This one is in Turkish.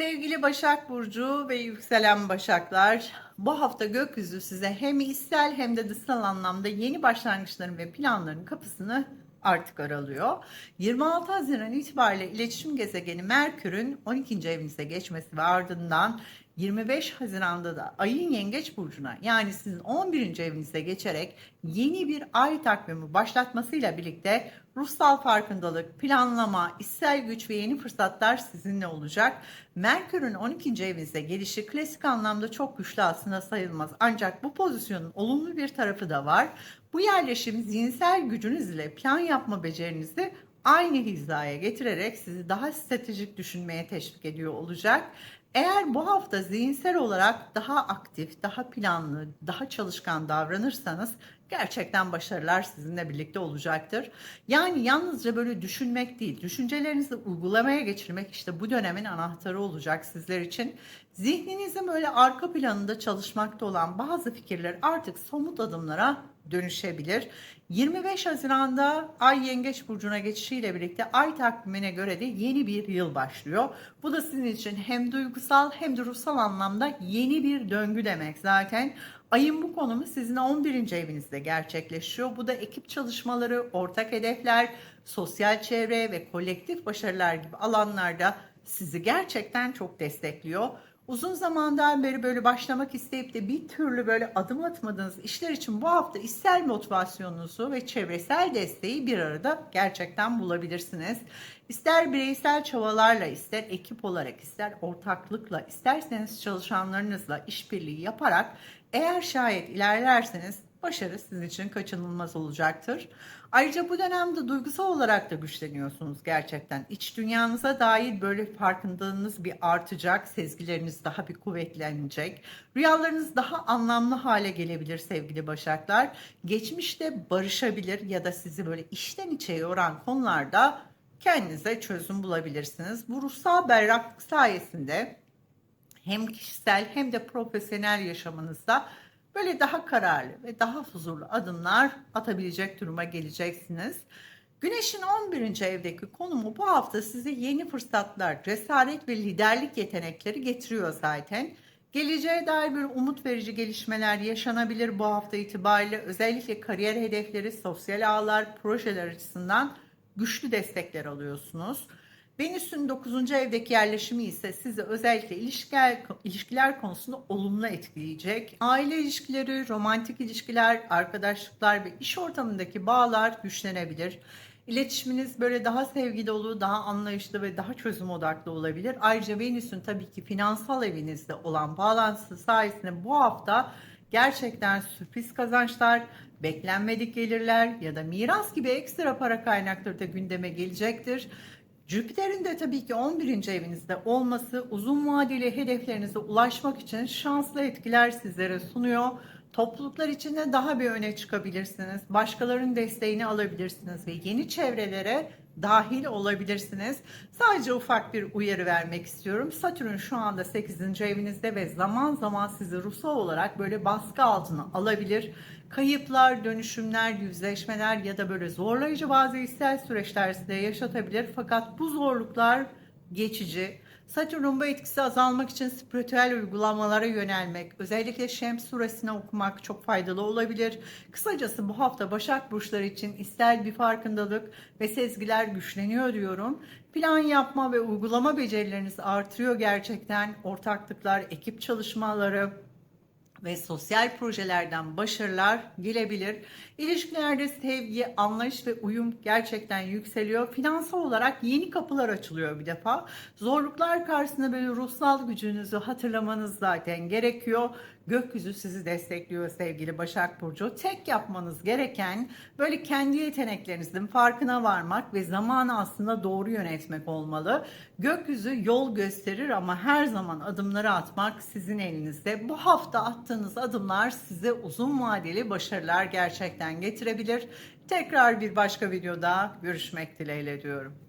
Sevgili Başak Burcu ve yükselen Başaklar, bu hafta gökyüzü size hem içsel hem de dışsal anlamda yeni başlangıçların ve planların kapısını artık aralıyor. 26 Haziran itibariyle iletişim gezegeni Merkür'ün 12. evinize geçmesi ve ardından 25 Haziran'da da ayın yengeç burcuna yani sizin 11. evinize geçerek yeni bir ay takvimi başlatmasıyla birlikte ruhsal farkındalık, planlama, içsel güç ve yeni fırsatlar sizinle olacak. Merkür'ün 12. evinize gelişi klasik anlamda çok güçlü aslında sayılmaz. Ancak bu pozisyonun olumlu bir tarafı da var. Bu yerleşim zihinsel gücünüz ile plan yapma becerinizi aynı hizaya getirerek sizi daha stratejik düşünmeye teşvik ediyor olacak. Eğer bu hafta zihinsel olarak daha aktif, daha planlı, daha çalışkan davranırsanız gerçekten başarılar sizinle birlikte olacaktır. Yani yalnızca böyle düşünmek değil, düşüncelerinizi uygulamaya geçirmek işte bu dönemin anahtarı olacak sizler için. Zihninizin böyle arka planında çalışmakta olan bazı fikirler artık somut adımlara dönüşebilir. 25 Haziran'da Ay Yengeç Burcu'na geçişiyle birlikte Ay takvimine göre de yeni bir yıl başlıyor. Bu da sizin için hem duygusal hem de ruhsal anlamda yeni bir döngü demek zaten. Ayın bu konumu sizin 11. evinizde gerçekleşiyor. Bu da ekip çalışmaları, ortak hedefler, sosyal çevre ve kolektif başarılar gibi alanlarda sizi gerçekten çok destekliyor. Uzun zamandan beri böyle başlamak isteyip de bir türlü böyle adım atmadığınız işler için bu hafta içsel motivasyonunuzu ve çevresel desteği bir arada gerçekten bulabilirsiniz. İster bireysel çabalarla, ister ekip olarak, ister ortaklıkla, isterseniz çalışanlarınızla işbirliği yaparak eğer şayet ilerlerseniz başarı sizin için kaçınılmaz olacaktır. Ayrıca bu dönemde duygusal olarak da güçleniyorsunuz gerçekten. İç dünyanıza dair böyle farkındalığınız bir artacak, sezgileriniz daha bir kuvvetlenecek. Rüyalarınız daha anlamlı hale gelebilir sevgili başaklar. Geçmişte barışabilir ya da sizi böyle içten içe yoran konularda kendinize çözüm bulabilirsiniz. Bu ruhsal berraklık sayesinde hem kişisel hem de profesyonel yaşamınızda böyle daha kararlı ve daha huzurlu adımlar atabilecek duruma geleceksiniz. Güneşin 11. evdeki konumu bu hafta size yeni fırsatlar, cesaret ve liderlik yetenekleri getiriyor zaten. Geleceğe dair bir umut verici gelişmeler yaşanabilir bu hafta itibariyle. Özellikle kariyer hedefleri, sosyal ağlar, projeler açısından güçlü destekler alıyorsunuz. Venüs'ün 9. evdeki yerleşimi ise sizi özellikle ilişkiler, ilişkiler konusunda olumlu etkileyecek. Aile ilişkileri, romantik ilişkiler, arkadaşlıklar ve iş ortamındaki bağlar güçlenebilir. İletişiminiz böyle daha sevgi dolu, daha anlayışlı ve daha çözüm odaklı olabilir. Ayrıca Venüs'ün tabii ki finansal evinizde olan bağlantısı sayesinde bu hafta gerçekten sürpriz kazançlar, beklenmedik gelirler ya da miras gibi ekstra para kaynakları da gündeme gelecektir. Jüpiter'in de tabii ki 11. evinizde olması uzun vadeli hedeflerinize ulaşmak için şanslı etkiler sizlere sunuyor. Topluluklar içinde daha bir öne çıkabilirsiniz. Başkalarının desteğini alabilirsiniz ve yeni çevrelere dahil olabilirsiniz. Sadece ufak bir uyarı vermek istiyorum. Satürn şu anda 8. evinizde ve zaman zaman sizi ruhsal olarak böyle baskı altına alabilir. Kayıplar, dönüşümler, yüzleşmeler ya da böyle zorlayıcı bazı içsel süreçler size yaşatabilir. Fakat bu zorluklar geçici. Satürn'ün bu etkisi azalmak için spiritüel uygulamalara yönelmek, özellikle Şems suresini okumak çok faydalı olabilir. Kısacası bu hafta Başak Burçları için ister bir farkındalık ve sezgiler güçleniyor diyorum. Plan yapma ve uygulama becerileriniz artıyor gerçekten. Ortaklıklar, ekip çalışmaları, ve sosyal projelerden başarılar gelebilir. İlişkilerde sevgi, anlayış ve uyum gerçekten yükseliyor. Finansal olarak yeni kapılar açılıyor bir defa. Zorluklar karşısında böyle ruhsal gücünüzü hatırlamanız zaten gerekiyor. Gökyüzü sizi destekliyor sevgili Başak Burcu. Tek yapmanız gereken böyle kendi yeteneklerinizin farkına varmak ve zamanı aslında doğru yönetmek olmalı. Gökyüzü yol gösterir ama her zaman adımları atmak sizin elinizde. Bu hafta attığınız adımlar size uzun vadeli başarılar gerçekten getirebilir. Tekrar bir başka videoda görüşmek dileğiyle diyorum.